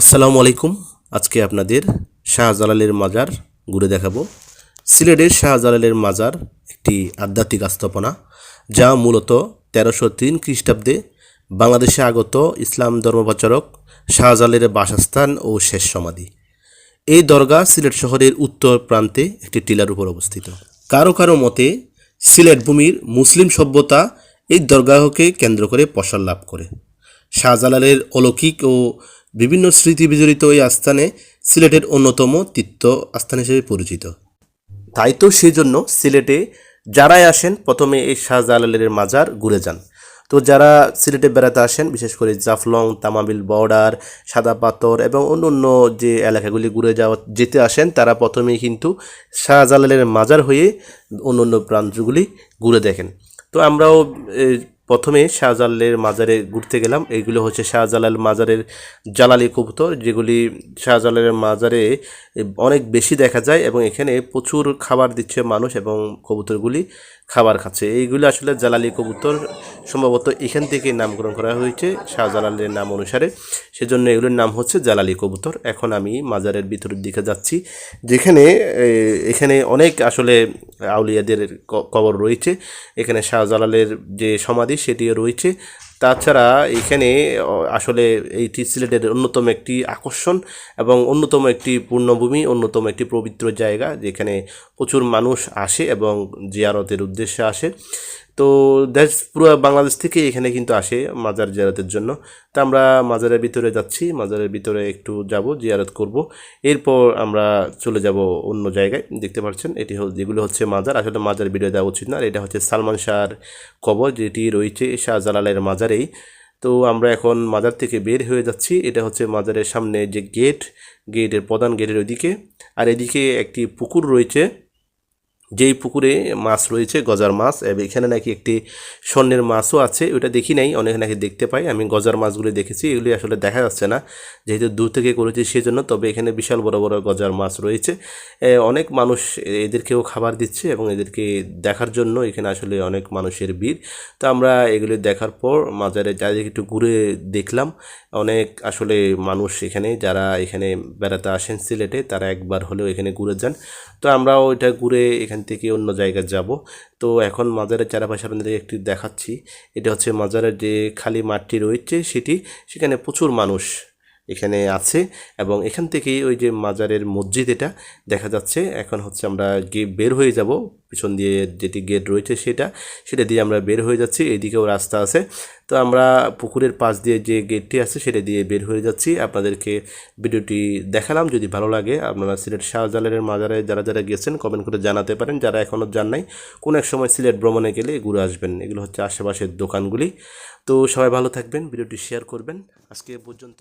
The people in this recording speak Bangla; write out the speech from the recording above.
আসসালামু আলাইকুম। আজকে আপনাদের শাহজালালের মাজার ঘুরে দেখাবো। সিলেটের শাহজালালের মাজার একটি আধ্যাত্মিক আস্থাপনা, যা মূলত তেরোশো তিন খ্রিস্টাব্দে বাংলাদেশে আগত ইসলাম ধর্মপ্রচারক শাহজালালের বাসস্থান ও শেষ সমাধি। এই দরগা সিলেট শহরের উত্তর প্রান্তে একটি টিলার উপর অবস্থিত। কারও কারও মতে, সিলেট ভূমির মুসলিম সভ্যতা এই দরগাহকে কেন্দ্র করে প্রসার লাভ করে। শাহজালালের অলৌকিক ও বিভিন্ন স্মৃতি বিজড়িত এই আস্থানে সিলেটের অন্যতম তীর্থ আস্থান হিসেবে পরিচিত। তাই তো সেই জন্য সিলেটে যারাই আসেন, প্রথমে এই শাহজালালের মাজার ঘুরে যান। তো যারা সিলেটে বেড়াতে আসেন, বিশেষ করে জাফলং, তামাবিল বর্ডার, সাদা পাথর এবং অন্য অন্য যে এলাকাগুলি ঘুরে যাওয়া, যেতে আসেন, তারা প্রথমেই কিন্তু শাহজালালের মাজার হয়ে অন্য অন্য প্রান্তগুলি ঘুরে দেখেন। তো আমরাও প্রথমে শাহজালালের মাজারে ঘুরতে গেলাম। এইগুলো হচ্ছে শাহজালাল মাজারের জালালি কবুতর, যেগুলি শাহজালালের মাজারে অনেক বেশি দেখা যায় এবং এখানে প্রচুর খাবার দিচ্ছে মানুষ এবং কবুতরগুলি খাবার খাচ্ছে। এইগুলো আসলে জালালি কবুতর। সম্ভবত এখান থেকে নামকরণ করা হয়েছে শাহজালালের নাম অনুসারে। সেজন্য এগুলোর নাম হচ্ছে জালালি কবুতর। এখন আমি মাজারের ভিতরের দিকে যাচ্ছি। যেখানে এখানে অনেক আসলে আউলিয়াদের কবর রয়েছে। এখানে শাহজালালের যে সমাধি সেটিও রয়েছে। তাছাড়া এখানে আসলে এইটি সিলেটের অন্যতম একটি আকর্ষণ এবং অন্যতম একটি পূর্ণভূমি, অন্যতম একটি পবিত্র জায়গা যেখানে প্রচুর মানুষ আসে এবং জিয়ারতের উদ্দেশ্যে আসে। তো দেশ, পুরো বাংলাদেশ থেকে এখানে কিন্তু আসে মাজার জিয়ারতের জন্য। তা আমরা মাজারের ভিতরে যাচ্ছি, মাজারের ভিতরে একটু যাব, জিয়ারত করব। এরপর আমরা চলে যাব অন্য জায়গায়, দেখতে পাচ্ছেন? এটি যেগুলো হচ্ছে মাজার। আসলে মাজার ভিডিও দেওয়া উচিত না এটা হচ্ছে সালমান শাহর কবর, যেটি রয়েছে শাহজালালের মাজারেই তো আমরা এখন মাজার থেকে বের হয়ে যাচ্ছি। এটা হচ্ছে মাজারের সামনে যে গেট গেটের প্রধান গেটের ওইদিকে। আর এদিকে একটি পুকুর রয়েছে। যেই পুকুরে মাছ রয়েছে, গজার মাছ এখানে নাকি একটি স্বর্ণের মাছও আছে ওটা দেখি নাই, অনেক নাকি দেখতে পাই, আমি গজার মাছগুলি দেখেছি, এগুলি আসলে দেখা যাচ্ছে না, যেহেতু দূর থেকে করেছি সেজন্য, তবে এখানে বিশাল বড় বড় গজার মাছ রয়েছে। অনেক মানুষ এদেরকেও খাবার দিচ্ছে এবং এদেরকে দেখার জন্য এখানে আসলে অনেক মানুষের ভিড়। তো আমরা এগুলি দেখার পর মাজারে চারিদিকে একটু ঘুরে দেখলাম, অনেক আসলে মানুষ এখানে, যারা এখানে বেড়াতে আসেন সিলেটে, তারা একবার হলেও এখানে ঘুরে যান। তো আমরাও এটা ঘুরে এখান থেকে অন্য জায়গায় যাব। তো এখন মাজারের চারপাশে আপনাদের একটি দেখাচ্ছি। এটা হচ্ছে মাজারের যে খালি মাঠটি রয়েছে সেটি, সেখানে প্রচুর মানুষ এখানে আছে এবং এখান থেকেই ওই যে মাজারের মসজিদ এটা দেখা যাচ্ছে। এখন হচ্ছে আমরা গে বের হয়ে যাব। পিছন দিয়ে যেটি গেট রয়েছে সেটা সেটা দিয়ে আমরা বের হয়ে যাচ্ছি। এদিকেও রাস্তা আছে। তো আমরা পুকুরের পাশ দিয়ে যে গেটটি আছে সেটা দিয়ে বের হয়ে যাচ্ছি। আপনাদেরকে ভিডিওটি দেখালাম। যদি ভালো লাগে, আপনারা সিলেট শাহজালালের মাজারে যারা যারা গেছেন কমেন্ট করে জানাতে পারেন। যারা এখনও যান নাই, কোনো এক সময় সিলেট ভ্রমণে গেলে ঘুরে আসবেন। এগুলো হচ্ছে আশেপাশের দোকানগুলি। তো সবাই ভালো থাকবেন, ভিডিওটি শেয়ার করবেন। আজকে পর্যন্ত।